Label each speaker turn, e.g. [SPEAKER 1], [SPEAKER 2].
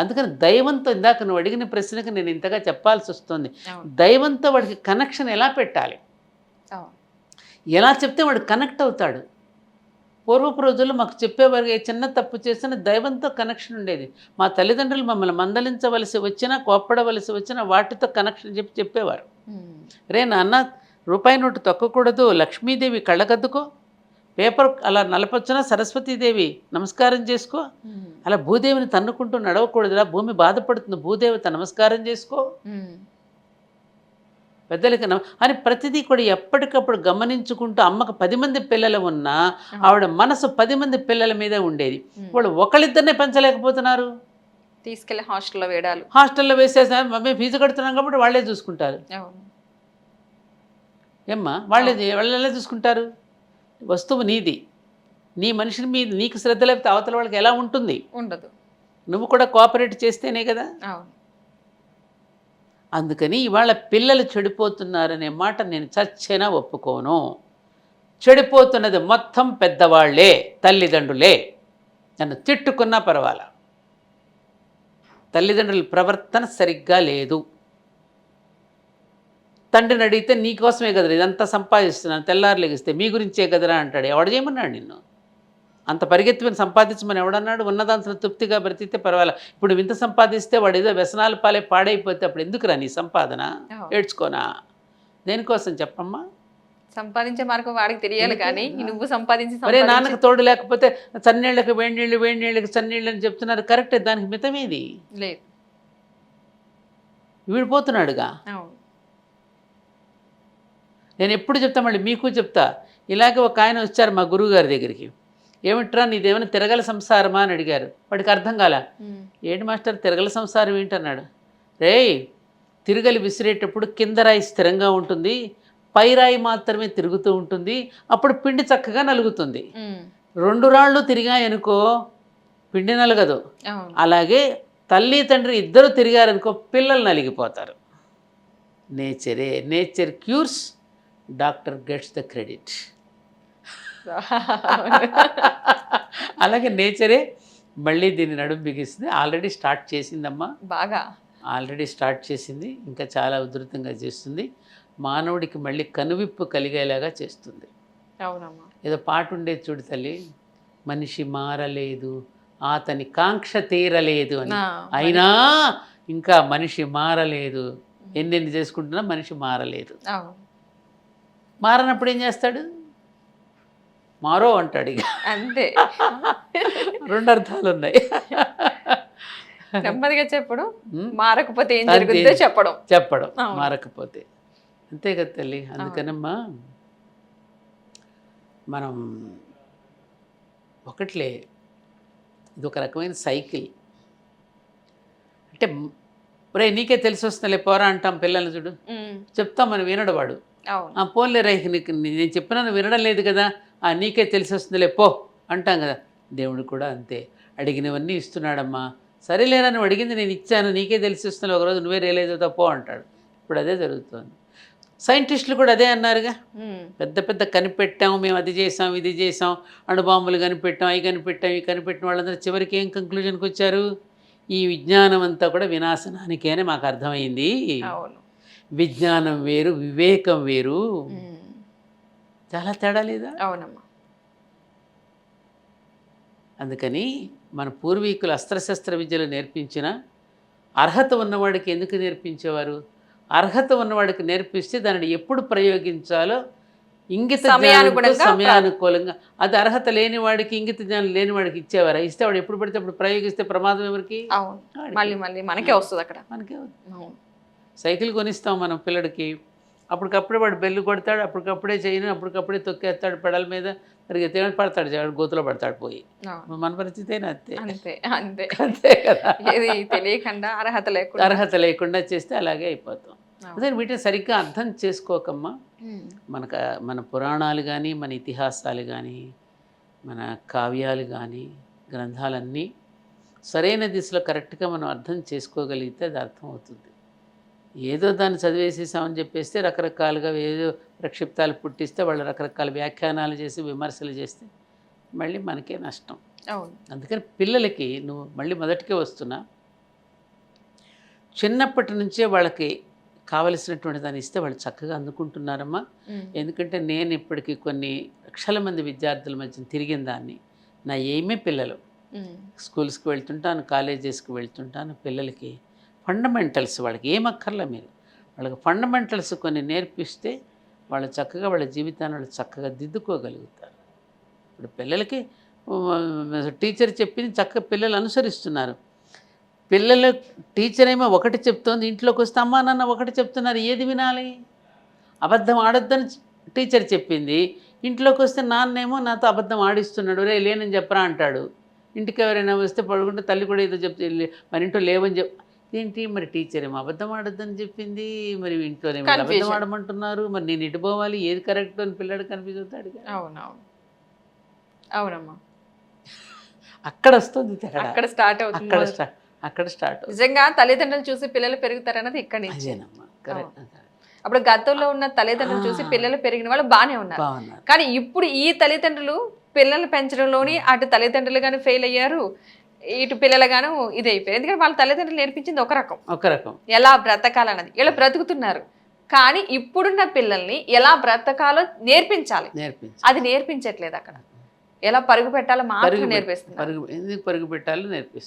[SPEAKER 1] అందుకని దైవంతో ఇందాక నువ్వు అడిగిన ప్రశ్నకు నేను ఇంతగా చెప్పాల్సి వస్తుంది. దైవంతో వాడికి కనెక్షన్ ఎలా పెట్టాలి? ఎలా చెప్తే వాడు కనెక్ట్ అవుతాడు? పూర్వపు రోజుల్లో మాకు చెప్పేవారు ఏ చిన్న తప్పు చేసినా దైవంతో కనెక్షన్ ఉండేది. మా తల్లిదండ్రులు మమ్మల్ని మందలించవలసి వచ్చినా కోప్పడవలసి వచ్చినా వాటితో కనెక్షన్ చెప్పి చెప్పేవారు. రే నాన్న రూపాయి నోటు తొక్కకూడదు లక్ష్మీదేవి కళ్ళకద్దుకో. పేపర్ అలా నలపొచ్చినా? సరస్వతీదేవి నమస్కారం చేసుకో. అలా భూదేవిని తన్నుకుంటూ నడవకూడదురా. భూమి బాధపడుతుంది. భూదేవత నమస్కారం చేసుకో. పెద్దలకి నమ అని ప్రతిదీ కూడా ఎప్పటికప్పుడు గమనించుకుంటూ అమ్మకు పది మంది పిల్లలు ఉన్నా ఆవిడ మనసు పది మంది పిల్లల మీదే ఉండేది. వాళ్ళు ఒకళ్ళిద్దరినే పెంచలేకపోతున్నారు.
[SPEAKER 2] తీసుకెళ్ళి హాస్టల్లో వేయడాలు.
[SPEAKER 1] హాస్టల్లో వేసేసారు మమ్మీ ఫీజు కడుతున్నాం కాబట్టి వాళ్ళే చూసుకుంటారు. ఏమ్మా వాళ్ళే వాళ్ళు చూసుకుంటారు? వస్తువు నీది. నీ మనిషిని మీద నీకు శ్రద్ధ లేకపోతే అవతల వాళ్ళకి ఎలా ఉంటుంది?
[SPEAKER 2] ఉండదు.
[SPEAKER 1] నువ్వు కూడా కోఆపరేట్ చేస్తేనే కదా? అందుకని ఇవాళ పిల్లలు చెడిపోతున్నారనే మాట నేను చచ్చేనా ఒప్పుకోను. చెడిపోతున్నది మొత్తం పెద్దవాళ్ళే తల్లిదండ్రులే. నన్ను తిట్టుకున్నా పర్వాల? తల్లిదండ్రుల ప్రవర్తన సరిగ్గా లేదు. తండ్రిని అడిగితే నీకోసమే కదరా ఇదంతా సంపాదిస్తున్నాను తెల్లారు లెగిస్తే మీ గురించే కదరా అంటాడు. ఎవడు చేయమన్నాడు నిన్ను? అంత పరిగెత్తుకుని సంపాదించమని ఎవడన్నాడు? ఉన్నదాంతో తృప్తిగా బ్రతికితే పర్వాలే. ఇప్పుడు ఇంత సంపాదిస్తే వాడు ఏదో వ్యసనాల పాలే పాడైపోతే అప్పుడు ఎందుకురా నీ సంపాదన. ఏడ్చుకోనా? దేనికోసం చెప్పమ్మా?
[SPEAKER 2] సంపాదించే మార్గం వాడికి తెలియాలి కానీ నువ్వు సంపాదించి
[SPEAKER 1] మరే నాన్నకు తోడు లేకపోతే చన్నీళ్ళకి వేడి నీళ్ళు వేడి నీళ్ళకి చన్నీళ్ళు అని చెప్తున్నారు. కరెక్టే దానికి మితమేది?
[SPEAKER 2] లేదు.
[SPEAKER 1] వీడిపోతున్నాడుగా
[SPEAKER 2] అవును.
[SPEAKER 1] నేను ఎప్పుడు చెప్తా మళ్ళీ మీకు చెప్తా. ఇలాగే ఒక ఆయన వచ్చారు మా గురువు గారి దగ్గరికి. ఏమిట్రా నీదేమైనా తిరగల సంసారమా అని అడిగారు. వాడికి అర్థం కాల. ఏంటి మాస్టర్ తిరగల సంసారం ఏంటన్నాడు రేయ్ తిరగలి విసిరేటప్పుడు కింద రాయి స్థిరంగా ఉంటుంది పై రాయి మాత్రమే తిరుగుతూ ఉంటుంది అప్పుడు పిండి చక్కగా నలుగుతుంది. రెండు రాళ్ళు తిరిగాయనుకో పిండి నలగదు. అలాగే తల్లి తండ్రి ఇద్దరు తిరిగారనుకో పిల్లలు నలిగిపోతారు. నేచరే nature cures. Doctor gets the credit. అలాగే నేచరే మళ్ళీ దీన్ని నడుము బిగిస్తుంది. Already start చేసిందమ్మా.
[SPEAKER 2] బాగా.
[SPEAKER 1] ఆల్రెడీ స్టార్ట్ చేసింది. ఇంకా చాలా ఉధృతంగా చేస్తుంది. మానవుడికి మళ్ళీ కనువిప్పు కలిగేలాగా చేస్తుంది.
[SPEAKER 2] అవునమ్మా.
[SPEAKER 1] ఏదో పాట ఉండేది చూడు తల్లి. మనిషి మారలేదు అతని కాంక్ష తీరలేదు అని. అయినా ఇంకా మనిషి మారలేదు. ఎన్నెన్ని చేసుకుంటున్నా మనిషి మారలేదు. మారనప్పుడు ఏం చేస్తాడు? మారో అంటాడు ఇక.
[SPEAKER 2] అంతే.
[SPEAKER 1] రెండు అర్థాలు ఉన్నాయి.
[SPEAKER 2] నెమ్మదిగా చెప్పడం. మారకపోతే ఏం. జరుగుతుందో చెప్పడం.
[SPEAKER 1] చెప్పడం. మారకపోతే. అంతే కదా తల్లి. అందుకనమ్మా మనం ఒకట్లే ఇది ఒక రకమైన సైకిల్. అంటే రే నీకే తెలిసి వస్తుందిలే పోరా అంటాం పిల్లల్ని చూడు. చెప్తాం మనం వినడు వాడు. ఆ పోన్లే రే నీకు నేను చెప్పినా నువ్వు వినడం లేదు కదా. ఆ నీకే తెలిసి వస్తుందిలే పో అంటాం కదా. దేవుడు కూడా అంతే. అడిగినవన్నీ ఇస్తున్నాడమ్మా. సరేలేరా నువ్వు అడిగింది నేను ఇచ్చాను నీకే తెలిసి వస్తుంది ఒకరోజు నువ్వే రియలైజ్ అవుతావు పో అంటాడు. ఇప్పుడు అదే జరుగుతుంది. సైంటిస్టులు కూడా అదే అన్నారుగా. పెద్ద పెద్ద కనిపెట్టాం మేము అది చేసాం ఇది చేసాం అణుబాంబులు కనిపెట్టాం అవి కనిపెట్టాం ఇవి కనిపెట్టిన వాళ్ళందరూ చివరికి ఏం కంక్లూజన్కి వచ్చారు ఈ విజ్ఞానం అంతా కూడా వినాశనానికే అని మాకు అర్థమైంది.
[SPEAKER 2] అవును.
[SPEAKER 1] విజ్ఞానం వేరు వివేకం వేరు. చాలా తేడా లేదా?
[SPEAKER 2] అవునమ్మా.
[SPEAKER 1] అందుకని మన పూర్వీకులు అస్త్రశస్త్ర విద్యలు నేర్పించిన అర్హత ఉన్నవాడికి ఎందుకు నేర్పించేవారు? అర్హత ఉన్నవాడికి నేర్పిస్తే దానిని ఎప్పుడు ప్రయోగించాలో ఇంగిత సమయానుకూలంగా. అది అర్హత లేని వాడికి ఇంగిత జ్ఞానం లేని వాడికి ఇచ్చేవారా? ఇస్తే వాడు ఎప్పుడు పడితే అప్పుడు ప్రయోగిస్తే ప్రమాదం ఎవరికి.
[SPEAKER 2] మళ్ళీ మళ్ళీ మనకే వస్తుంది అక్కడ
[SPEAKER 1] మనకే
[SPEAKER 2] అవును.
[SPEAKER 1] సైకిల్ కొనిస్తాం మనం పిల్లడికి. అప్పటికప్పుడే వాడు బెల్లు కొడతాడు అప్పటికప్పుడే చేయను అప్పటికప్పుడే తొక్కేస్తాడు పెడల మీద. తేడా పడతాడు వాడు గోతులో పడతాడు పోయి. మన పరిస్థితి అయినా అంతే.
[SPEAKER 2] అంతే అంతే.
[SPEAKER 1] అంతే కదా.
[SPEAKER 2] తెలియకుండా అర్హత లేకుండా.
[SPEAKER 1] అర్హత లేకుండా చేస్తే అలాగే అయిపోతాం. అదే వీటిని సరిగ్గా అర్థం చేసుకోకమ్మా. మనకు మన పురాణాలు కానీ మన ఇతిహాసాలు కానీ మన కావ్యాలు కానీ గ్రంథాలన్నీ సరైన దిశలో కరెక్ట్గా మనం అర్థం చేసుకోగలిగితే అది అర్థమవుతుంది. ఏదో దాన్ని చదివేసేసామని చెప్పేస్తే రకరకాలుగా ఏదో ప్రక్షిప్తాలు పుట్టిస్తే వాళ్ళు రకరకాల వ్యాఖ్యానాలు చేసి విమర్శలు చేస్తే మళ్ళీ మనకే నష్టం
[SPEAKER 2] అవును
[SPEAKER 1] అందుకని పిల్లలకి నువ్వు మళ్ళీ మొదటికే వస్తున్నా చిన్నప్పటి నుంచే వాళ్ళకి కావలసినటువంటి దాన్ని ఇస్తే వాళ్ళు చక్కగా అందుకుంటున్నారమ్మా. ఎందుకంటే నేను ఇప్పటికి కొన్ని లక్షల మంది విద్యార్థుల మధ్య తిరిగిన దాన్ని నా ఏమే పిల్లలు. స్కూల్స్కి వెళ్తుంటాను కాలేజెస్కి వెళ్తుంటాను పిల్లలకి ఫండమెంటల్స్ వాళ్ళకి ఏమక్కర్లే మీరు. వాళ్ళకి ఫండమెంటల్స్ కొన్ని నేర్పిస్తే వాళ్ళు చక్కగా వాళ్ళ జీవితాన్ని వాళ్ళు చక్కగా దిద్దుకోగలుగుతారు. ఇప్పుడు పిల్లలకి టీచర్ చెప్పింది చక్కగా పిల్లలు అనుసరిస్తున్నారు. పిల్లలు టీచర్ ఏమో ఒకటి చెప్తోంది ఇంట్లోకి వస్తే అమ్మా నాన్న ఒకటి చెప్తున్నారు ఏది వినాలి? అబద్ధం ఆడొద్దని టీచర్ చెప్పింది ఇంట్లోకి వస్తే నాన్నేమో నాతో అబద్ధం ఆడిస్తున్నాడు రే లేనని చెప్పరా అంటాడు. ఇంటికి ఎవరైనా వస్తే పడుకుంటే తల్లి కూడా ఏదో చెప్తే మరింటో మరి ఇంట్లో లేవని చెప్ ఏంటి? మరి టీచర్ ఏమో అబద్ధం ఆడొద్దని చెప్పింది? మరి ఇంట్లోనేమో అబద్ధం. ఆడమంటున్నారు? మరి నేను ఇటు పోవాలి? ఏది కరెక్ట్ అని పిల్లడు కనిపిస్తాడు
[SPEAKER 2] అవునవును. అవునమ్మా.
[SPEAKER 1] అక్కడ వస్తుంది తేడా.
[SPEAKER 2] అక్కడ స్టార్ట్ అవుతుంది
[SPEAKER 1] అక్కడ. స్టార్ట్ అక్కడ స్టార్ట్
[SPEAKER 2] నిజంగా తల్లిదండ్రులు చూసి పిల్లలు పెరుగుతారన్నది ఇక్కడి
[SPEAKER 1] అదేనమ్మా. కరెక్ట్
[SPEAKER 2] అప్పుడు గతంలో ఉన్న తల్లిదండ్రులు చూసి. పిల్లలు పెరిగిన వాళ్ళు బాగానే ఉన్నారు. కానీ ఇప్పుడు ఈ తల్లిదండ్రులు పిల్లలు పెంచడంలోని అటు తల్లిదండ్రులు కానీ ఫెయిల్ అయ్యారు. ఇటు పిల్లలు గాను ఇది అయిపోయారు ఎందుకంటే వాళ్ళ తల్లిదండ్రులు నేర్పించింది ఒక రకం.
[SPEAKER 1] ఒక రకం.
[SPEAKER 2] ఎలా బ్రతకాలన్నది. వీళ్ళు బ్రతుకుతున్నారు. కానీ ఇప్పుడున్న పిల్లల్ని ఎలా బ్రతకాలో నేర్పించాలి.
[SPEAKER 1] నేర్పించి
[SPEAKER 2] అది నేర్పించట్లేదు అక్కడ. ఎలా పరుగు పెట్టాలో మాత్రం నేర్పిస్తున్నారు.
[SPEAKER 1] పరుగు ఎందుకు పరుగు పెట్టాలో నేర్పిస్తారు